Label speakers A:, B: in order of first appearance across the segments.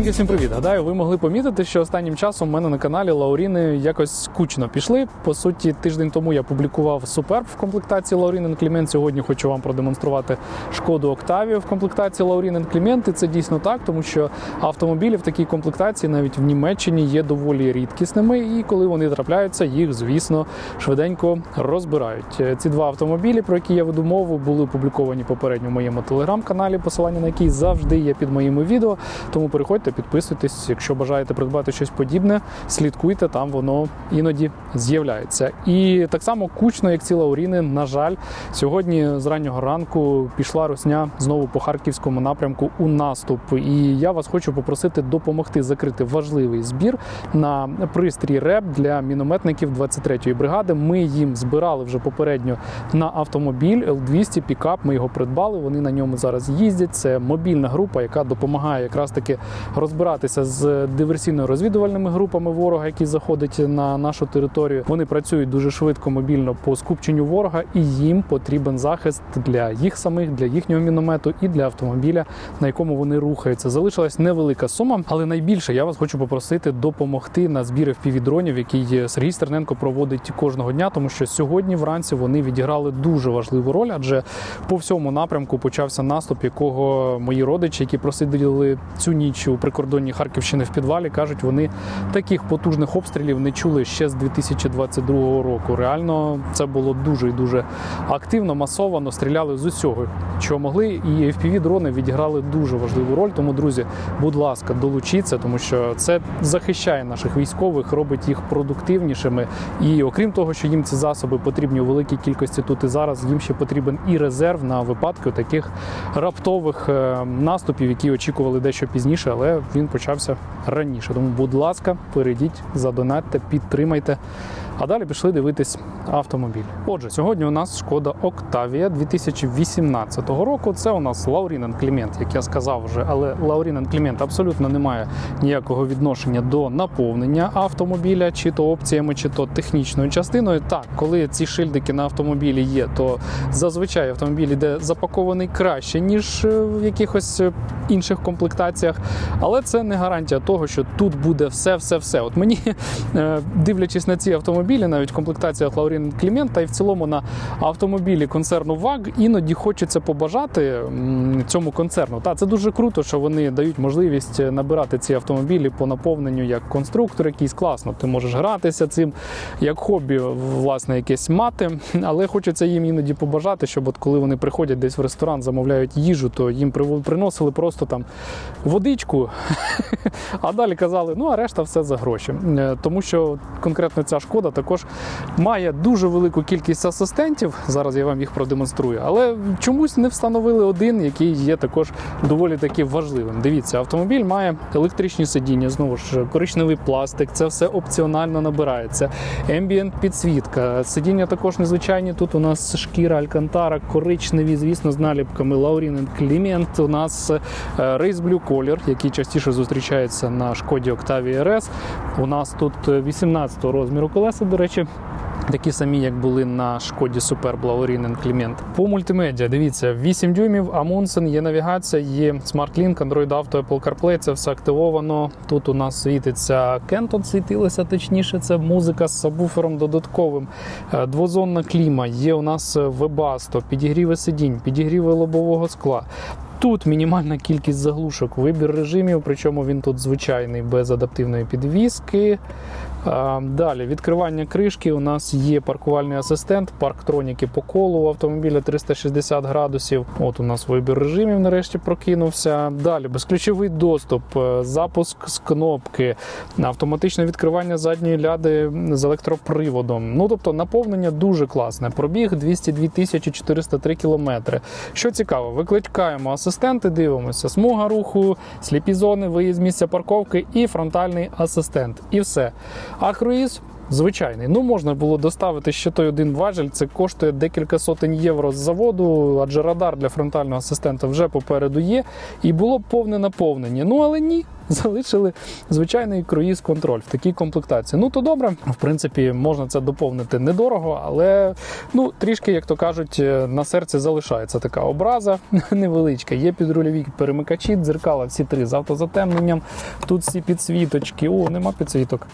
A: всім привіт! Гадаю, ви могли помітити, що останнім часом в мене на каналі Лауріни якось скучно пішли. По суті, тиждень тому я публікував Суперб в комплектації Лаурінен Клімент. Сьогодні хочу вам продемонструвати шкоду Октавію в комплектації Лаурінен Клімент. І це дійсно так, тому що автомобілі в такій комплектації навіть в Німеччині є доволі рідкісними. І коли вони трапляються, їх звісно швиденько розбирають. Ці два автомобілі, про які я веду мову, були опубліковані попередньо в моєму телеграм-каналі, посилання на який завжди є під моїми відео. Тому переходьте, підписуйтесь, якщо бажаєте придбати щось подібне, слідкуйте, там воно іноді з'являється. І так само кучно, як ці лауріни, на жаль, сьогодні з раннього ранку пішла русня знову по харківському напрямку у наступ. І я вас хочу попросити допомогти закрити важливий збір на пристрій РЕП для мінометників 23-ї бригади. Ми їм збирали вже попередньо на автомобіль Л-200 пікап. Ми його придбали. Вони на ньому зараз їздять. Це мобільна група, яка допомагає якраз таки розбиратися з диверсійно-розвідувальними групами ворога, які заходять на нашу територію. Вони працюють дуже швидко, мобільно по скупченню ворога, і їм потрібен захист для їх самих, для їхнього міномету і для автомобіля, на якому вони рухаються. Залишилась невелика сума, але найбільше я вас хочу попросити допомогти на збір впівдронів, який Сергій Стерненко проводить кожного дня, тому що сьогодні вранці вони відіграли дуже важливу роль, адже по всьому напрямку почався наступ, якого мої родичі, які просиділи цю ніч у прикордонні Харківщини в підвалі, кажуть, вони таких потужних обстрілів не чули ще з 2022 року. Реально це було дуже і дуже активно, масово стріляли з усього, що могли. І fpv дрони відіграли дуже важливу роль. Тому, друзі, будь ласка, долучіться, тому що це захищає наших військових, робить їх продуктивнішими. І окрім того, що їм ці засоби потрібні у великій кількості тут і зараз, їм ще потрібен і резерв на випадки таких раптових е, наступів, які очікували дещо пізніше, але він почався раніше. Тому, будь ласка, перейдіть, задонатьте, підтримайте. А далі пішли дивитись автомобіль. Отже, сьогодні у нас шкода Октавія 2018 року. Це у нас Лаурінен Клімент, як я сказав вже, але Лаурінен Клімент абсолютно не має ніякого відношення до наповнення автомобіля, чи то опціями, чи то технічною частиною. Так, коли ці шильдики на автомобілі є, то зазвичай автомобіль іде запакований краще, ніж в якихось інших комплектаціях. Але це не гарантія того, що тут буде все-все-все. От мені, дивлячись на ці автомобілі, навіть в комплектаціях Лаурін Клімент, та й в цілому на автомобілі концерну ВАГ, іноді хочеться побажати цьому концерну. Та це дуже круто, що вони дають можливість набирати ці автомобілі по наповненню як конструктор, якийсь класно. Ти можеш гратися цим як хобі, власне, якесь мати. Але хочеться їм іноді побажати, щоб от коли вони приходять десь в ресторан, замовляють їжу, то їм приносили просто там водичку, а далі казали, ну а решта все за гроші. Тому що конкретно ця шкода також має дуже велику кількість асистентів. Зараз я вам їх продемонструю, але чомусь не встановили один, який є також доволі таки важливим. Дивіться, автомобіль має електричні сидіння, знову ж коричневий пластик, це все опціонально набирається. Ембієнт підсвітка. Сидіння також незвичайні. Тут у нас шкіра Алькантара, коричневі, звісно, з наліпками Лаурін Клімент. У нас Race Blue колір, який частіше зустрічається на шкоді Octavia RS. У нас тут 18 розміру колеса, до речі. Такі самі, як були на шкоді Superb Laurinen Клімент. По мультимедіа, дивіться, 8 дюймів, Amundsen, є навігація, є SmartLink, Android Auto, Apple CarPlay, це все активовано. Тут у нас світиться Кентон, світилося точніше, це музика з сабвуфером додатковим. Двозонна кліма, є у нас Webasto, підігріви сидінь, підігріви лобового скла. Тут мінімальна кількість заглушок, вибір режимів, причому він тут звичайний без адаптивної підвіски. Далі відкривання кришки. У нас є паркувальний асистент, парктроніки по колу автомобіля 360 градусів. От у нас вибір режимів нарешті прокинувся. Далі безключовий доступ, запуск з кнопки, автоматичне відкривання задньої ляди з електроприводом. Ну тобто наповнення дуже класне. Пробіг 202 403 кілометри. Що цікаво, викликаємо асистенти, дивимося, смуга руху, сліпі зони, виїзд місця парковки і фронтальний асистент. І все. А круїз звичайний. Ну, можна було доставити ще той один важель. Це коштує декілька сотень євро з заводу, адже радар для фронтального асистента вже попереду є. І було повне наповнення. Ну але ні. Залишили звичайний круїз контроль в такій комплектації. Ну то добре, в принципі, можна це доповнити недорого, але ну трішки, як то кажуть, на серці залишається така образа невеличка. Є підрульові перемикачі, дзеркала, всі три з автозатемненням. Тут всі підсвіточки. О, нема підсвіток.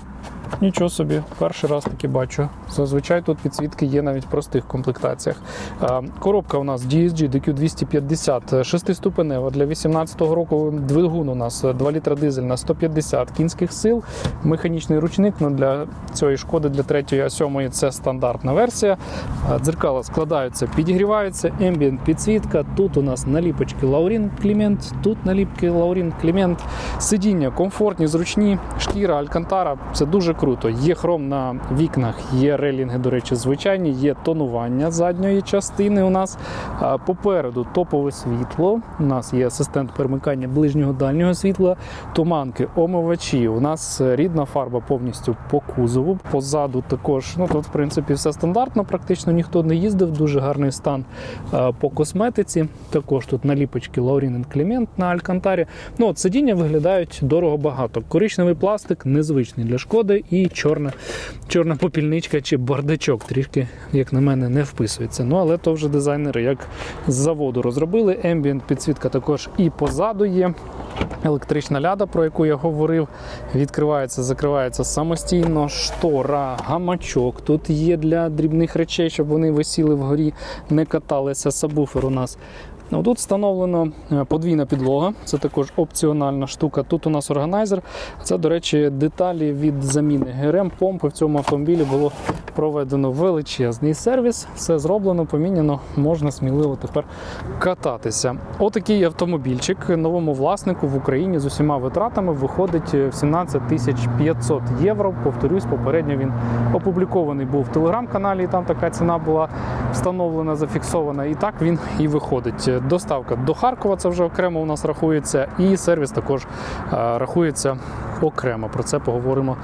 A: Нічого собі, перший раз таки бачу. Зазвичай тут підсвітки є навіть в простих комплектаціях. Е, Коробка у нас DSG DQ250, шестиступенева для 18-го року. Двигун у нас 2 літра дизель на 150 кінських сил. Механічний ручник ну, для цієї шкоди для 3 а 7 це стандартна версія. Е, Дзеркала складаються, підігріваються, ембієнт підсвітка. Тут у нас наліпочки Лаурін Клімент, тут наліпки Лаурін Клімент. Сидіння комфортні, зручні, шкіра Алькантара. Це дуже круто. Є хром на вікнах, є релінги, до речі, звичайні, є тонування задньої частини. У нас попереду топове світло. У нас є асистент перемикання ближнього дальнього світла, туманки, омивачі. У нас рідна фарба повністю по кузову. Позаду також. Ну тут, в принципі, все стандартно. Практично ніхто не їздив. Дуже гарний стан по косметиці. Також тут наліпочки Laurin Clement на Алькантарі. Ну от сидіння виглядають дорого багато. Коричневий пластик незвичний для шкоди, і чорна, чорна попільничка чи бардачок трішки, як на мене, не вписується. Ну але то вже дизайнери як з заводу розробили. Ембієнт підсвітка також і позаду є. Електрична ляда, про яку я говорив, відкривається, закривається самостійно. Штора, гамачок. Тут є для дрібних речей, щоб вони висіли вгорі, не каталися. Сабвуфер у нас Тут встановлено е, подвійна підлога, це також опціональна штука. Тут у нас органайзер. Це, до речі, деталі від заміни ГРМ помпи в цьому автомобілі було проведено величезний сервіс. Все зроблено, поміняно, можна сміливо тепер кататися. Отакий автомобільчик новому власнику в Україні з усіма витратами виходить в 17 тисяч 500 євро. Повторюсь, попередньо він опублікований був в телеграм-каналі. і Там така ціна була встановлена, зафіксована. І так він і виходить. Доставка до Харкова це вже окремо у нас рахується, і сервіс також е, рахується окремо. Про це поговоримо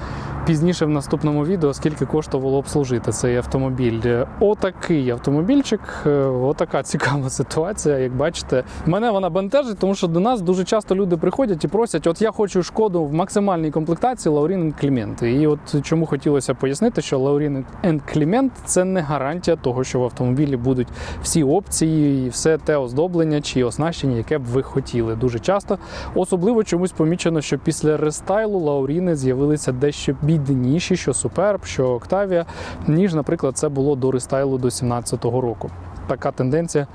A: пізніше в наступному відео, скільки коштувало обслужити цей автомобіль. Отакий автомобільчик, е, отака цікава ситуація. Як бачите, мене вона бентежить, тому що до нас дуже часто люди приходять і просять: от я хочу шкоду в максимальній комплектації Лаурін Клімент. І от чому хотілося пояснити, що Лаурін Клімент це не гарантія того, що в автомобілі будуть всі опції і все те оздоблення чи оснащення, яке б ви хотіли. Дуже часто, особливо чомусь помічено, що після рестайлу Лауріни з'явилися дещо бідніші, що Superb, що Octavia, ніж, наприклад, це було до рестайлу до 2017 року. Така тенденція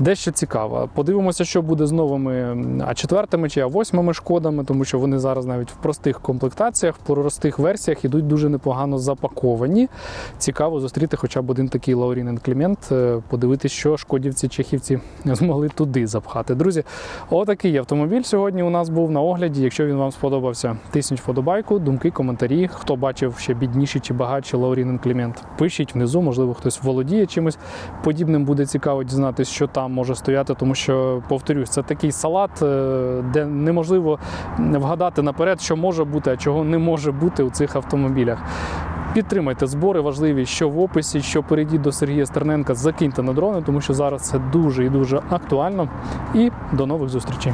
A: дещо цікава. Подивимося, що буде з новими А4 чи А8 шкодами, тому що вони зараз навіть в простих комплектаціях, в простих версіях ідуть дуже непогано запаковані. Цікаво зустріти хоча б один такий Лаурін Клімент, подивитися, що шкодівці чехівці змогли туди запхати. Друзі, отакий автомобіль сьогодні у нас був на огляді. Якщо він вам сподобався, тисніть вподобайку, думки, коментарі. Хто бачив ще бідніші чи багатші Лаурін Клімент, пишіть внизу, можливо, хтось володіє чимось подібним буде цікаво дізнатися, що там може стояти, тому що, повторюсь, це такий салат, е, де неможливо вгадати наперед, що може бути, а чого не може бути у цих автомобілях. Підтримайте збори важливі, що в описі, що перейдіть до Сергія Стерненка, закиньте на дрони, тому що зараз це дуже і дуже актуально. І до нових зустрічей.